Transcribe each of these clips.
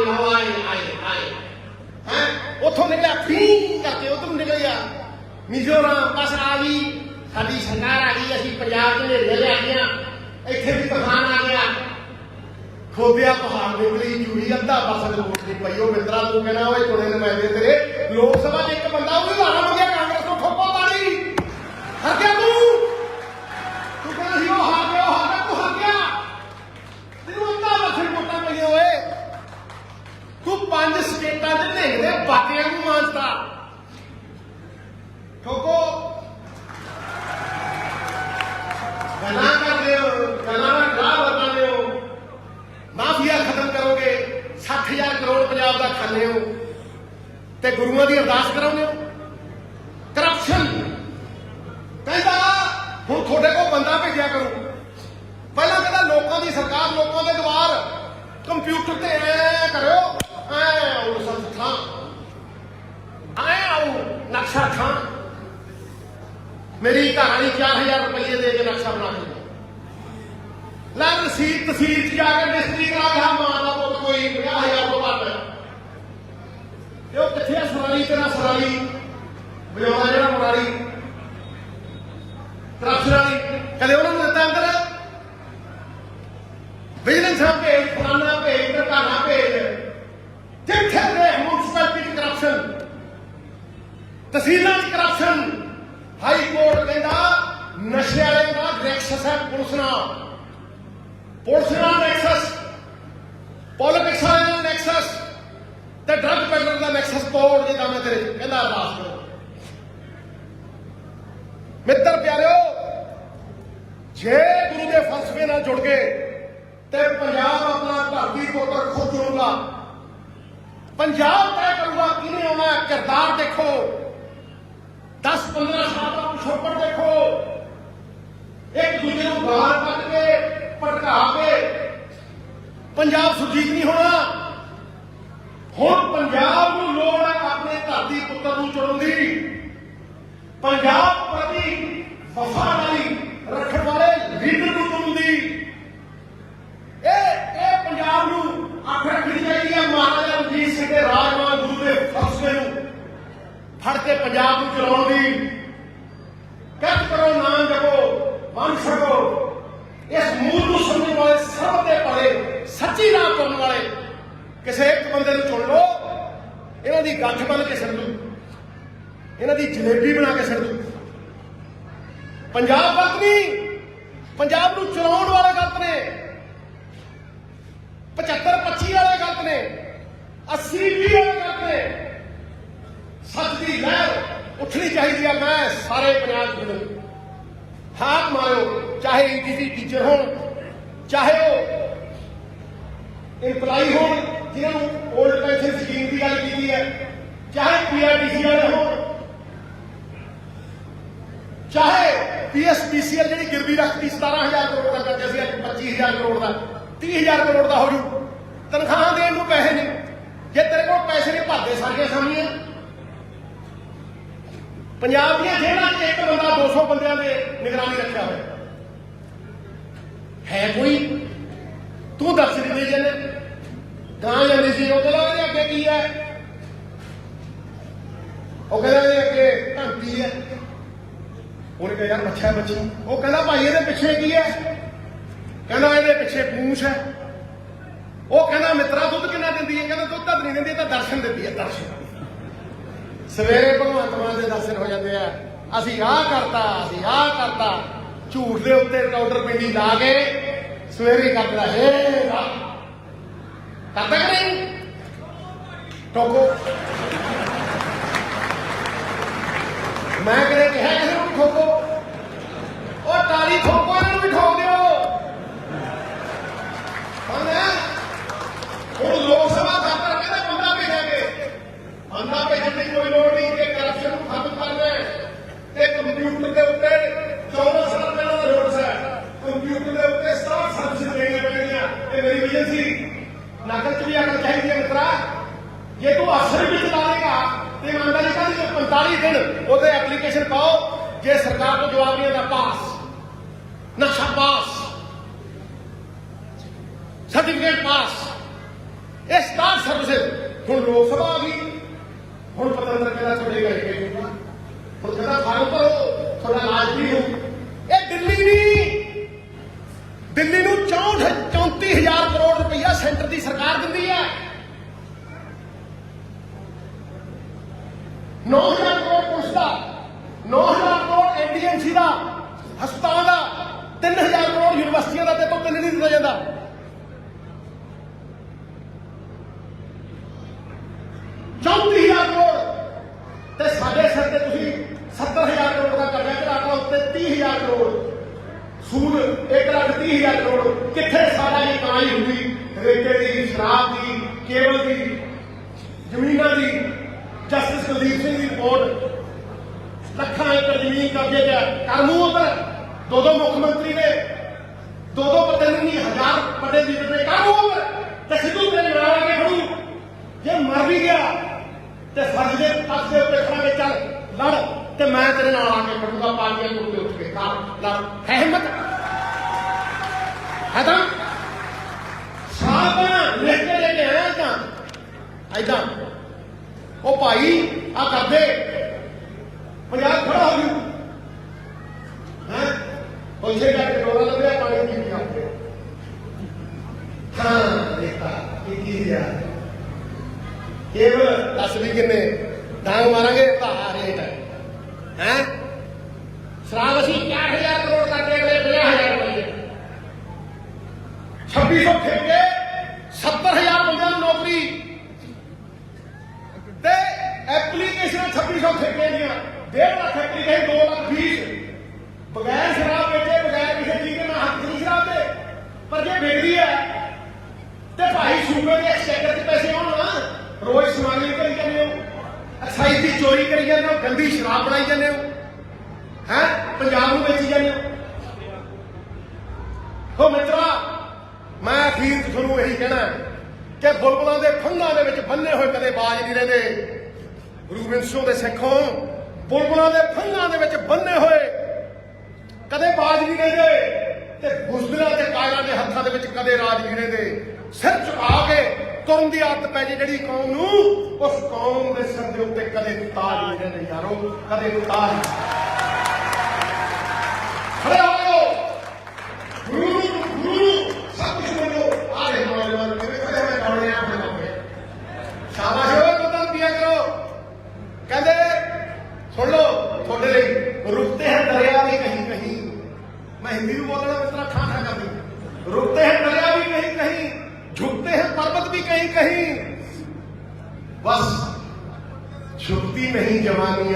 ਆਏ ਆਏ ਆਏ ਆਏ ਹੈ ਉੱਥੋਂ ਨਿਕਲਿਆ ਫੀ ਕਰਕੇ ਉਧਰ ਨਿਕਲਿਆ ਮਿਜ਼ੋਰਮ ਬਸ ਆ ਗਈ ਸਾਡੀ ਸਰਕਾਰ ਆ ਗਈ ਅਸੀਂ ਪੰਜਾਬ ਦੇ ਨੇੜੇ ਲੈ ਗਈਆਂ ਇੱਥੇ ਵੀ ਤੂਫਾਨ ਆ ਗਿਆ ਖੋਬਿਆ ਪਹਾੜ ਨਿਕਲੀ ਚੂੜੀ ਅੱਧਾ ਬਸ ਦੇ ਵੋਟ ਦੀ ਪਈ ਉਹ ਮਿੰਦਰਾ ਤੂੰ ਕਹਿੰਦਾ ਓਏ ਚੁਣੇ ਨੁਮਾਇੰਦੇ ਤੇਰੇ ਲੋਕ ਸਭਾ 'ਚ ਇੱਕ ਬੰਦਾ ਉਹ ਵੀ ਲਾਣਾ ਮੰਗਿਆ ਕਾਂਗਰਸ ਤੋਂ ਠੋਕੋ ਤਾੜੀ ਹਰ ਗਿਆ ਤੂੰ ਤੂੰ ਕਹਿੰਦਾ ਸੀ ਉਹ ਹਾਰ ਗਿਆ ਉਹ ਹਾਰ ਗਿਆ ਤੂੰ ਹਾਰ ਗਿਆ ਤੈਨੂੰ ਅੱਧਾ ਪਾਸੇ ਵੋਟਾਂ ਪਈਆਂ ਓਏ ਤੂੰ ਪੰਜ ਸਟੇਟਾਂ ਦੇ ਨਿਹੰਗਦੇ ਬਾਟਿਆਂ ਨੂੰ ਮਾਨਤਾ ਠੋਕੋ ਗੱਲਾਂ ਕਰਦੇ ਹੋ ਗੱਲਾਂ ਦਾ ਗਾਹ ਵਰਤਾਉਂਦੇ ਹੋ ਮਾਫੀਆ ਖਤਮ ਕਰੋਗੇ 60000 ਕਰੋੜ ਪੰਜਾਬ ਹੋ? ਤੇ ਗੁਰੂਆਂ ਦੀ ਅਰਦਾਸ ਕਰਾਉਂਦੇ ਹੋ? ਕਰਪਸ਼ਨ ਕਹਿੰਦਾ, ਹੁਣ ਤੁਹਾਡੇ ਕੋਲ ਬੰਦਾ ਭੇਜਿਆ ਕਰੋ। ਪਹਿਲਾਂ ਕਹਿੰਦਾ, ਲੋਕਾਂ ਦੀ ਸਰਕਾਰ, ਲੋਕਾਂ ਦੇ ਦਵਾਰ ਕੰਪਿਊਟਰ ਤੇ ਐ ਕਰਿਓ, ਐ ਆਉ ਸੰਤ ਐ ਆਉ ਨਕਸ਼ਾ ਖਾਂ ਮੇਰੀ ਘਰ ਵਾਲੀ 4000 ਰੁਪਏ ਦੇ ਕੇ ਨਕਸ਼ਾ ਬਣਾ ਕੇ ਲੈ, ਰਸੀਦ ਤਹਿਸੀਲ ਚ ਜਾ ਕੇ ਮਿਸਤਰੀ ਕਰਾ ਗਿਆ ਮਾਂ ਦਾ ਪੁੱਤ ਕੋਈ 50000 ਤੋਂ ਵੱਧ ਤੇ ਉਹ ਕਿੱਥੇ ਤੇਰਾ ਸਰਾਲੀ ਵਜਾਉਂਦਾ ਜਿਹੜਾ ਮੁਰਾਰੀ ਕਰਪਸ਼ਨ ਵਾਲੀ ਕਦੇ ਉਹਨਾਂ ਨੂੰ ਦਿੱਤਾ ਅੰਦਰ? ਵਿਜੀਲੈਂਸ ਆ ਭੇਜ, ਫਲਾਨਾ ਭੇਜ ਟਕਾਣਾ ਭੇਜ। ਜਿੱਥੇ ਦੇ ਮੁਨਸਪੈਲਿਟੀ ਚ ਕਰਪਸ਼ਨ ਤਹਿਸੀਲਾਂ ਚ ਕਰਪਸ਼ਨ ਹਾਈ ਕੋਰਟ ਕਹਿੰਦਾ, ਨਸ਼ੇ ਵਾਲੇ ਦਾ ਨੈਕਸਸ ਹੈ ਪੁਲਿਸ ਨਾਲ। ਪੁਲਿਸ ਨਾਲ ਨੈਕਸਸ ਪੋਲਿਟਿਕਸ ਵਾਲੇ ਨਾਲ ਨੈਕਸਸ। ਤੋੜ ਜਿਹਦਾ ਮੈਂ ਤੇਰੇ ਕਹਿੰਦਾ ਅਰਦਾਸ ਕਰੋ। ਮਿੱਤਰ ਪਿਆਰਿਓ, ਜੇ ਗੁਰੂ ਦੇ ਫਲਸਫੇ ਨਾਲ ਜੁੜ ਗਏ ਤੇ ਪੰਜਾਬ ਆਪਣਾ ਧਰਤੀ ਪੁੱਤਰ ਖੁਦ ਚੁਣੂਗਾ, ਪੰਜਾਬ ਤੈਅ ਕਰੂਗਾ, ਕਿਹਨੇ ਆਉਣਾ ਹੈ। ਕਿਰਦਾਰ ਦੇਖੋ। 10 15 ਸਾਲ ਦਾ ਪਿਛੋਕੜ ਦੇਖੋ। ਇੱਕ ਦੂਜੇ ਨੂੰ ਗਾਲ ਕੱਢ ਕੇ ਭੜਕਾ ਕੇ ਪੰਜਾਬ ਸੁਰਜੀਤ ਨਹੀਂ ਹੋਣਾ। ਹੁਣ ਪੰਜਾਬ ਨੂੰ ਲੋੜ ਹੈ ਆਪਣੇ ਧਰਤੀ ਪੁੱਤਰ ਨੂੰ ਚੁਣਨ ਦੀ। ਪੰਜਾਬ ਪ੍ਰਤੀ ਵਫਾਦਾਰੀ ਰੱਖਣ ਵਾਲੇ ਲੀਡਰ ਨੂੰ ਚੁਣਨ ਦੀ ਇਹ ਇਹ ਪੰਜਾਬ ਨੂੰ ਅੱਖ ਰੱਖਣੀ ਚਾਹੀਦੀ ਹੈ ਮਹਾਰਾਜਾ ਰਣਜੀਤ ਸਿੰਘ ਦੇ ਰਾਜਮਾਨ ਗੁਰੂ ਦੇ ਫਲਸਫੇ ਨੂੰ ਫੜ ਕੇ ਪੰਜਾਬ ਨੂੰ ਚਲਾਉਣ ਦੀ ਕੱਟ ਕਰੋ ਨਾਮ ਜਪੋ ਵੰਡ ਛਕੋ ਇਸ ਮੂਲ ਨੂੰ ਸਮਝਣ ਵਾਲੇ ਸਭ ਦੇ ਭਲੇ ਸੱਚੀ ਰਾਹ ਤੁਰਨ ਵਾਲੇ ਕਿਸੇ ਇੱਕ ਬੰਦੇ ਨੂੰ ਚੁਣ ਲਓ ਇਹਨਾਂ ਦੀ ਗੱਠ ਬਣ ਕੇ ਸਿਰ ਦੂ ਇਹਨਾਂ ਦੀ ਜਲੇਬੀ ਬਣਾ ਕੇ ਸਿਰ ਦੂ ਪੰਜਾਬ ਗਲਤ ਨਹੀਂ, ਪੰਜਾਬ ਨੂੰ ਚਲਾਉਣ ਵਾਲੇ ਗਲਤ ਨੇ। 75 25 ਵਾਲੇ ਗਲਤ ਨੇ 80 20 ਵਾਲੇ ਗਲਤ ਨੇ। ਸੱਚ ਦੀ ਲਹਿਰ ਉੱਠਣੀ ਚਾਹੀਦੀ ਆ, ਮੈਂ ਸਾਰੇ ਪੰਜਾਬ ਦੇ ਨੂੰ ਹਾਕ ਮਾਰੋ ਚਾਹੇ ਈਟੀਟੀ ਟੀਚਰ ਹੋਣ, ਚਾਹੇ ਉਹ ਇੰਪਲਾਈ ਹੋਣ। ਜਿਨ੍ਹਾਂ ਨੂੰ 올ਡ ਪੈਨਸ਼ਨ ਸਕੀਮ ਦੀ ਗੱਲ ਕੀਤੀ ਹੈ। ਚਾਹੇ ਪੀਆਰਟੀਸੀ ਵਾਲੇ ਹੋਣ। ਚਾਹੇ ਪੀਐਸਪੀਸੀਐਲ ਜਿਹੜੀ ਗਿਰਵੀ ਰੱਖਦੀ 17000 ਕਰੋੜ ਦਾ ਕਰਜ਼ਾ ਸੀ ਅੱਜ 25000 ਕਰੋੜ ਦਾ। 30000 ਕਰੋੜ ਦਾ ਹੋ ਜੂ। ਤਨਖਾਹ ਦੇਣ ਨੂੰ ਪੈਸੇ ਨਹੀਂ ਜੇ ਤੇਰੇ ਕੋਲ ਪੈਸੇ ਨਹੀਂ ਭਰਦੇ ਸਾਰੀਆਂ ਸਾਮੀਆਂ ਪੰਜਾਬ ਦੀਆਂ ਜੇਲ੍ਹਾਂ 'ਚ ਇੱਕ ਬੰਦਾ 200 ਬੰਦਿਆਂ ਦੇ ਨਿਗਰਾਨੀ ਰੱਖਿਆ ਹੋਇਆ। ਹੈ ਕੋਈ? ਤੂੰ ਦੱਸ ਨਹੀਂ ਦੇ ਜਨੇ ਗਾਂ ਜਾਂਦੀ ਸੀ, ਉਹ ਕਹਿੰਦਾ ਇਹਦੇ ਅੱਗੇ ਕੀ ਹੈ? ਉਹ ਕਹਿੰਦਾ ਇਹਦੇ ਅੱਗੇ ਧੰਤੀ ਹੈ। ਉਹਨੇ ਕਿਹਾ, ਯਾਰ ਮੱਛਾ ਬੱਚੀ ਉਹ ਕਹਿੰਦਾ, ਭਾਈ, ਇਹਦੇ ਪਿੱਛੇ ਕੀ ਹੈ? ਕਹਿੰਦਾ, ਇਹਦੇ ਪਿੱਛੇ ਪੂੰਛ ਹੈ। ਉਹ ਕਹਿੰਦਾ, ਮਿੱਤਰਾ, ਦੁੱਧ ਕਿੰਨਾ ਦਿੰਦੀ ਹੈ? ਕਹਿੰਦਾ, ਦੁੱਧ ਤਾਂ ਨਹੀਂ ਦਿੰਦੀ ਤਾਂ ਦਰਸ਼ਨ ਦਿੰਦੀ ਹੈ, ਦਰਸ਼ਨ ਸਵੇਰੇ ਭਗਵੰਤ ਮਾਨ ਦੇ ਦਰਸ਼ਨ ਹੋ ਜਾਂਦੇ ਆ। ਅਸੀਂ ਆਹ ਕਰਤਾ, ਅਸੀਂ ਆਹ ਕਰਤਾ। ਝੂਠ ਦੇ ਉੱਤੇ ਕਾਊਂਟਰ ਪਿੰਡੀ ਲਾ ਕੇ ਸਵੇਰੇ ਕਰਦਾ ਹੇ ਰੱਬ। ਕਰਦਾ ਕਿ ਨਹੀਂ ਟੋਕੋ ਮੈਂ ਕਿਹੜੇ ਕਿਹਾ ਕਿਸੇ ਨੂੰ ਵੀ ਠੋਕੋ? ਉਹ ਟਾਲੀ ਠੋਕੋ, ਇਹਨਾਂ ਨੂੰ ਵੀ ਠੋਕ ਦਿਓ। ਬੰਦਾ ਹੁਣ ਲੋਕ ਸਭਾ ਖਾਤਰ ਕਹਿੰਦੇ ਬੰਦਾ ਭੇਜਾਂਗੇ ਬੰਦਾ ਭੇਜਣ ਦੀ ਕੋਈ ਲੋੜ ਨਹੀਂ ਕਿ ਕਰਪਸ਼ਨ ਨੂੰ ਖਤਮ ਕਰਨਾ ਹੈ ਤੇ ਕੰਪਿਊਟਰ ਦੇ ਉੱਤੇ 14 ਸਾਲ ਪਹਿਲਾਂ ਦਾ ਨੋਟਿਸ ਹੈ ਕੰਪਿਊਟਰ ਦੇ ਉੱਤੇ 67 ਸਰਵਿਸ ਦੇਣੀਆਂ ਪੈਣੀਆਂ ਇਹ ਮੇਰੀ ਵਿਜਨ ਸੀ ਨਕਲ ਚ ਵੀ ਅਕਲ ਚਾਹੀਦੀ ਹੈ ਮਿੱਤਰਾ ਜੇ ਤੂੰ ਅਫਸਰ ਵੀ ਚਲਾ ਲੇਗਾ ਤੇ ਇਮਾਨਦਾਰੀ ਕਾਹਦੀ 45 ਦਿਨ ਉਹਦੇ ਐਪਲੀਕੇਸ਼ਨ ਪਾਓ ਜੇ ਸਰਕਾਰ ਤੋਂ ਜਵਾਬ ਨਹੀਂ ਆਉਂਦਾ ਪਾਸ ਨਕਸ਼ਾ ਪਾਸ ਸਰਟੀਫਿਕੇਟ ਪਾਸ ਇਹ ਸਟਾਰ ਸਰਵਿਸ ਹੁਣ ਲੋਕ ਸਭਾ ਆ ਗਈ। ਹੁਣ ਪਤੰਦਰ ਕਹਿੰਦਾ ਤੁਹਾਡੇ ਘਰੇ ਭੇਜੂਗਾ ਹੁਣ ਕਹਿੰਦਾ ਫਾਰਮ ਭਰੋ, ਤੁਹਾਡਾ ਇਲਾਜ ਵੀ ਇਹ ਦਿੱਲੀ ਨਹੀਂ। ਦਿੱਲੀ ਨੂੰ 64 34000 ਕਰੋੜ ਰੁਪਈਆ ਸੈਂਟਰ ਦੀ ਸਰਕਾਰ ਦਿੰਦੀ ਹੈ। 9000 ਕਰੋੜ ਪੁਲਿਸ ਦਾ 9000 ਕਰੋੜ ਐਨਡੀਐਮਸੀ ਦਾ, ਹਸਪਤਾਲ ਦਾ 3000 ਕਰੋੜ ਯੂਨੀਵਰਸਿਟੀਆਂ ਦਾ ਤੇ ਤੋਂ ਤਿੰਨ ਨਹੀਂ ਦਿੱਤਾ ਜਾਂਦਾ ਚੌਂਤੀ ਹਜ਼ਾਰ ਕਰੋੜ ਤੇ ਸਾਡੇ ਸਿਰ ਤੇ ਤੁਸੀਂ 70000 ਕਰੋੜ ਦਾ ਕਰਜ਼ਾ ਚੜਾਤਾ ਉੱਤੇ 30000 ਕਰੋੜ ਸੂਦ 1 ਲੱਖ 30000 ਕਰੋੜ ਕਿੱਥੇ ਸਾਡਾ ਇਹ ਕਮਾਈ ਹੁੰਦੀ ਰੇਤੇ ਦੀ ਸ਼ਰਾਬ ਦੀ ਕੇਬਲ ਦੀ ਜ਼ਮੀਨਾਂ ਦੀ ਜਸਟਿਸ ਕੁਲਦੀਪ ਸਿੰਘ ਦੀ ਰਿਪੋਰਟ ਲੱਖਾਂ ਏਕੜ ਜ਼ਮੀਨ ਕਬਜ਼ੇ 'ਚ ਹੈ। ਕਰ ਮੂੰਹ ਦੋ ਦੋ ਮੁੱਖ ਮੰਤਰੀ ਨੇ ਦੋ ਦੋ ਪ੍ਰਤੀਨਿਧੀ ਹਜ਼ਾਰ ਵੱਡੇ ਲੀਡਰ ਨੇ। ਕਰ ਮੂੰਹ ਤੇ ਸਿੱਧੂ ਤੇਰੇ ਨਾਲ ਆ ਕੇ ਖੜੂ। ਜੇ ਮਰ ਵੀ ਗਿਆ ਤੇ ਫਰਜ਼ ਦੇ ਪੱਖ ਦੇ ਉੱਤੇ ਖੜਾ ਕੇ ਚੱਲ, ਲੜ ਤੇ ਮੈਂ ਤੇਰੇ ਨਾਲ ਆ ਕੇ ਖੜੂਗਾ, ਪਾਰਟੀਆਂ ਨੂੰ ਉੱਠ ਕੇ। ਕਰ, ਲੜ। ਹੈ ਹਿੰਮਤ? ਹੈ ਤਾਂ? ਸਾਬਾ ਲਿਖ ਕੇ ਲੈ ਕੇ ਆਇਆ ਤਾਂ ਐਦਾਂ ਉਹ ਭਾਈ ਆ ਕਰਦੇ ਪੰਜਾਬ ਖੜਾ ਹੋ ਜੂ ਹੈ? ਉੱਥੇ ਜਾ ਕੇ ਡੋਲਾ ਲੱਭਿਆ, ਪਾਣੀ ਪੀ ਕੇ ਆਉਂਦੇ ਹਾਂ ਦੇਖਾ ਕੀ ਕੀ ਆ ਕੇਵਲ ਦੱਸ ਵੀ ਕਿੰਨੇ? ਡਾਂਗ ਮਾਰਾਂਗੇ ਤਾਂ ਰੇਟ। ਹੈ? ਸ਼ਰਾਬ ਅਸੀਂ 4000 ਕਰੋੜ ਕਰਕੇ ਅਗਲੇ 50000 ਰੁਪਏ 2600 ਠੇਕੇ 300 ਠੇਕੇ ਦੀਆਂ 1.5 ਲੱਖ ਫੈਕਟਰੀ ਕਹੀ 2 ਲੱਖ 20 ਬਗੈਰ ਸ਼ਰਾਬ ਵੇਚੇ, ਬਗੈਰ ਕਿਸੇ ਚੀਜ਼ ਦੇ ਨਾ ਹੱਥ ਨਹੀਂ ਸ਼ਰਾਬ। ਪਰ ਜੇ ਵੇਚਦੀ ਹੈ, ਤੇ ਭਾਈ ਸੂਬੇ ਦੇ ਐਕਸਚੇਂਜਰ 'ਚ ਪੈਸੇ ਆਉਣ ਨਾ। ਰੋਜ਼ ਸਮਾਗਮ ਕਰੀ ਜਾਂਦੇ ਹੋ ਅਸਾਈ ਦੀ ਚੋਰੀ ਕਰੀ ਜਾਂਦੇ ਹੋ, ਗੰਦੀ ਸ਼ਰਾਬ ਬਣਾਈ ਜਾਂਦੇ ਹੋ। ਹੈ? ਪੰਜਾਬ ਨੂੰ ਵੇਚੀ ਜਾਂਦੇ ਹੋ। ਹੋ ਮਿੱਤਰਾ, ਮੈਂ ਅਖੀਰ ਤੁਹਾਨੂੰ ਇਹੀ ਕਹਿਣਾ ਕਿ ਬੁਲਬੁਲਾਂ ਦੇ ਫੰਗਾਂ ਦੇ ਵਿੱਚ ਬੰਨੇ ਹੋਏ ਕਦੇ ਬਾਜ ਨਹੀਂ ਰਹਿੰਦੇ। ਰੂਬਿਨਸੋ ਦੇ ਸਿੱਖੋਂ ਬੁਲਬੁਲਾਂ ਦੇ ਫੰਗਾਂ ਦੇ ਵਿੱਚ ਬੰਨੇ ਹੋਏ। ਕਦੇ ਬਾਜ ਨਹੀਂ ਰਹਿੰਦੇ ਤੇ ਬੁਜ਼ਦਿਲਾਂ ਤੇ ਕਾਇਰਾਂ ਦੇ ਹੱਥਾਂ ਦੇ ਵਿੱਚ ਕਦੇ ਰਾਜ ਨਹੀਂ ਰਹਿੰਦੇ ਸਿਰ ਝੁਕਾ ਕੇ ਤੁਰਨ ਦੀ ਆਦਤ ਪੈ ਜੇ ਜਿਹੜੀ ਕੌਮ ਨੂੰ, ਉਸ ਕੌਮ ਦੇ ਸਿਰ ਦੇ ਉੱਤੇ ਕਦੇ ਤਾਜ ਨਹੀਂ ਰਹਿੰਦੇ ਯਾਰੋ, ਕਦੇ ਤਾਜ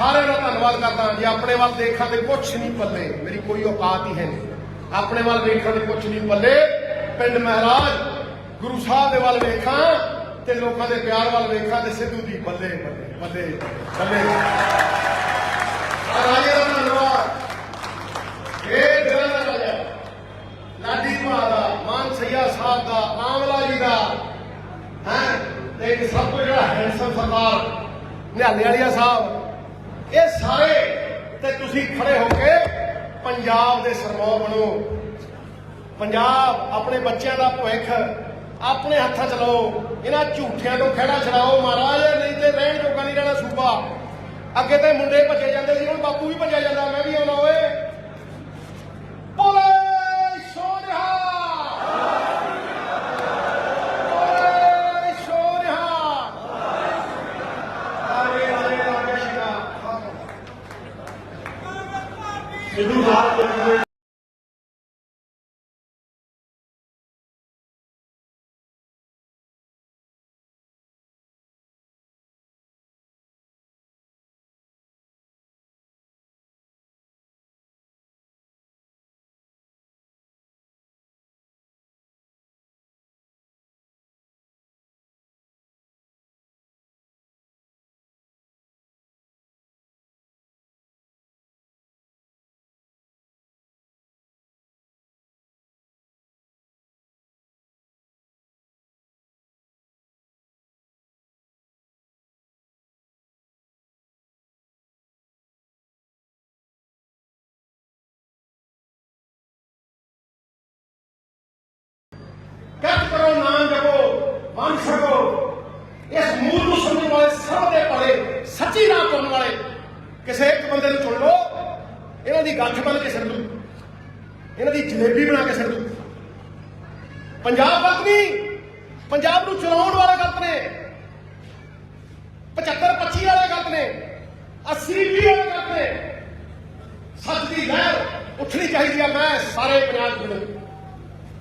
ਸਾਰਿਆਂ ਦਾ ਧੰਨਵਾਦ ਕਰਦਾ ਜੇ ਆਪਣੇ ਵੱਲ ਦੇਖਾਂ ਤੇ ਕੁਛ ਨਹੀਂ ਪੱਲੇ, ਮੇਰੀ ਕੋਈ ਔਕਾਤ ਹੀ ਹੈ ਨਹੀਂ। ਆਪਣੇ ਵੱਲ ਵੇਖਣ ਦੀ ਕੁਛ ਨਹੀਂ ਪੱਲੇ, ਪਿੰਡ ਮਹਾਰਾਜ, ਗੁਰੂ ਸਾਹਿਬ ਦੇ ਵੱਲ ਵੇਖਾਂ ਤੇ ਲੋਕਾਂ ਦੇ ਪਿਆਰ ਵੱਲ ਵੇਖਾਂ ਤੇ ਸਿੱਧੂ ਦੀ ਬੱਲੇ ਬੱਲੇ ਬੱਲੇ ਬੱਲੇ। ਰਾਜੇ ਦਾ ਧੰਨਵਾਦ। ਇਹ ਦਿਲਾਂ ਦਾ ਰਾਜਾ ਲਾਡੀ ਭਾ ਦਾ, ਮਾਨ ਸਈਆ ਸਾਹਿਬ ਦਾ ਆਮਲਾ ਜੀ ਦਾ, ਹੈ, ਤੇ ਇੱਕ ਸਭ ਤੋਂ ਜਿਹੜਾ ਹੈਂਡਸਮ ਸਰਦਾਰ, ਨਿਹਾਲੇ ਵਾਲੀਆ ਸਾਹਿਬ। ਇਹ ਸਾਰੇ ਤੇ ਤੁਸੀਂ ਖੜੇ ਹੋ ਕੇ ਪੰਜਾਬ ਦੇ ਸਰਮੋ ਬਣੋ। ਪੰਜਾਬ ਆਪਣੇ ਬੱਚਿਆਂ ਦਾ ਭਵਿੱਖ ਆਪਣੇ ਹੱਥਾਂ 'ਚ ਲਓ ਇਹਨਾਂ ਝੂਠਿਆਂ ਤੋਂ ਖੜਾ ਛਡਾਓ ਮਹਾਰਾਜ, ਨਹੀਂ ਤੇ ਰਹਿਣ ਜੋਗਾ ਨਹੀਂ ਰਹਿਣਾ ਸੂਬਾ। ਅੱਗੇ ਤੇ ਮੁੰਡੇ ਭੱਜੇ ਜਾਂਦੇ ਸੀ, ਹੁਣ ਬਾਪੂ ਵੀ ਭੱਜਿਆ ਜਾਂਦਾ, ਮੈਂ ਵੀ ਆਉਣਾ ਓਏ। ਕੱਟ ਕਰੋ, ਨਾਮ ਜਪੋ ਵੰਡ ਛਕੋ ਇਸ ਮੂਲ ਨੂੰ ਸਮਝਣ ਵਾਲੇ ਸਭ ਦੇ ਭਲੇ, ਸੱਚੀ ਰਾਹ ਤੁਰਨ ਵਾਲੇ। ਕਿਸੇ ਇੱਕ ਬੰਦੇ ਨੂੰ ਚੁਣ ਲਓ, ਇਹਨਾਂ ਦੀ ਗੱਠ ਬਣ ਕੇ ਸਿਰ ਦੂ ਇਹਨਾਂ ਦੀ ਜਲੇਬੀ ਬਣਾ ਕੇ ਸਿਰ ਦੂ ਪੰਜਾਬ ਗਲਤ ਨਹੀਂ ਪੰਜਾਬ ਨੂੰ ਚਲਾਉਣ ਵਾਲੇ ਗਲਤ ਨੇ। 75 25 ਵਾਲੇ ਗਲਤ ਨੇ 80 20 ਵਾਲੇ ਗਲਤ ਨੇ। ਸੱਚ ਦੀ ਲਹਿਰ ਉੱਠਣੀ ਚਾਹੀਦੀ ਆ, ਮੈਂ ਸਾਰੇ ਪੰਜਾਬ ਨੂੰ।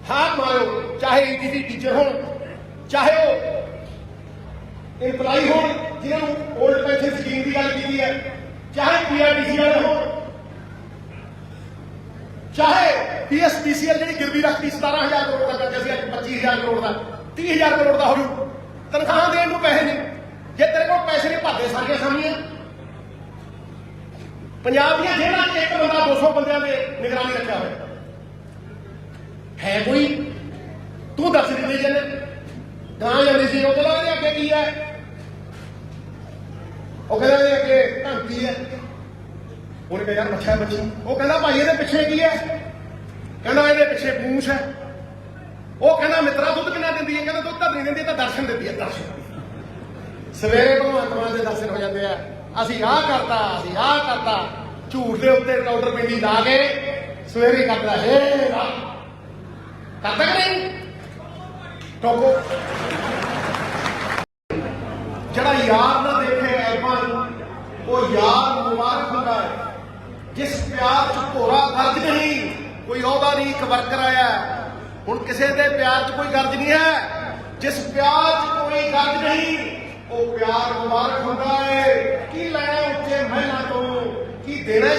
ਹਾਕ ਮਾਰੋ, ਚਾਹੇ ਈਟੀਟੀ ਟੀਚਰ ਹੋਣ, ਚਾਹੇ ਉਹ ਇੰਪਲਾਈ ਹੋਣ ਜਿਨ੍ਹਾਂ ਨੂੰ 올ਡ ਪੈਨਸ਼ਨ ਸਕੀਮ ਦੀ ਗੱਲ ਕੀਤੀ ਹੈ, ਚਾਹੇ ਪੀਆਰਟੀਸੀ ਵਾਲੇ ਹੋਣ, ਚਾਹੇ ਪੀਐਸਪੀਸੀਐਲ ਜਿਹੜੀ ਗਿਰਵੀ ਰੱਖਦੀ 17000 ਕਰੋੜ ਦਾ ਕਰਜ਼ਾ ਸੀ, ਅੱਜ 25000 ਕਰੋੜ ਦਾ 30000 ਕਰੋੜ ਦਾ ਹੋ ਜੂ ਤਨਖਾਹ ਦੇਣ ਨੂੰ ਪੈਸੇ ਨਹੀਂ ਜੇ ਤੇਰੇ ਕੋਲ ਪੈਸੇ ਨਹੀਂ ਭਾਦੇ ਸਾਰੀਆਂ ਸਾਹਮਣੇ ਪੰਜਾਬ ਦੀਆਂ ਜੇਲ੍ਹਾਂ ਇੱਕ ਬੰਦਾ 200 ਬੰਦਿਆਂ ਦੇ ਨਿਗਰਾਨੀ ਰੱਖਿਆ ਹੋਇਆ। ਹੈ ਕੋਈ? ਤੂੰ ਦੱਸ ਦਿੱਤੀ ਜਨ ਗਾਂ ਜਾਂਦੀ ਸੀ, ਉਹ ਕਹਿੰਦਾ ਇਹਦੇ ਅੱਗੇ ਕੀ ਹੈ? ਉਹ ਕਹਿੰਦਾ ਇਹਦੇ ਅੱਗੇ ਧਮਕੀ ਹੈ। ਉਹਨੇ ਕਿਹਾ, ਯਾਰ ਮੱਛਾ ਮੱਛੀ ਉਹ ਕਹਿੰਦਾ, ਭਾਈ, ਇਹਦੇ ਪਿੱਛੇ ਕੀ ਹੈ? ਕਹਿੰਦਾ, ਇਹਦੇ ਪਿੱਛੇ ਪੂੰਛ ਹੈ। ਉਹ ਕਹਿੰਦਾ, ਮਿੱਤਰਾ ਦੁੱਧ ਕਿੰਨਾ ਦਿੰਦੀ ਹੈ? ਕਹਿੰਦਾ, ਦੁੱਧ ਤਾਂ ਨਹੀਂ ਦਿੰਦੀ ਤਾਂ ਦਰਸ਼ਨ ਦਿੰਦੀ ਹੈ, ਦਰਸ਼ਨ ਸਵੇਰੇ ਭਗਵੰਤ ਮਾਨ ਦੇ ਦਰਸ਼ਨ ਹੋ ਜਾਂਦੇ ਆ। ਅਸੀਂ ਆਹ ਕਰਤਾ, ਅਸੀਂ ਆਹ ਕਰਤਾ। ਝੂਠ ਦੇ ਉੱਤੇ ਕਾਊਂਟਰ ਪਿੰਡੀ ਲਾ ਕੇ ਸਵੇਰੇ ਕਰਦਾ ਹੇ ਰਾਮ। ਕਰਦਾ ਕਿ ਨਹੀਂ ਟੋਕੋ ਜਿਹੜਾ ਯਾਰ ਨਾ ਦੇਖੇ ਐਬਾਂ ਉਹ ਯਾਰ ਮੁਬਾਰਕ ਹੁੰਦਾ ਹੈ ਜਿਸ ਪਿਆਰ ਚ ਭੋਰਾ ਗਰਜ ਨਹੀਂ ਕੋਈ ਅਹੁਦਾ ਨਹੀਂ ਇੱਕ ਵਰਕਰ ਆਇਆ ਹੁਣ ਕਿਸੇ ਦੇ ਪਿਆਰ ਚ ਕੋਈ ਗਰਜ ਨਹੀਂ ਹੈ ਜਿਸ ਪਿਆਰ ਚ ਕੋਈ ਗਰਜ ਨਹੀਂ ਉਹ ਪਿਆਰ ਮੁਬਾਰਕ ਹੁੰਦਾ ਹੈ ਕੀ ਲੈਣਾ ਉੱਚੇ ਮਹਿਲਾ ਤੋਂ ਕੀ ਦੇਣਾ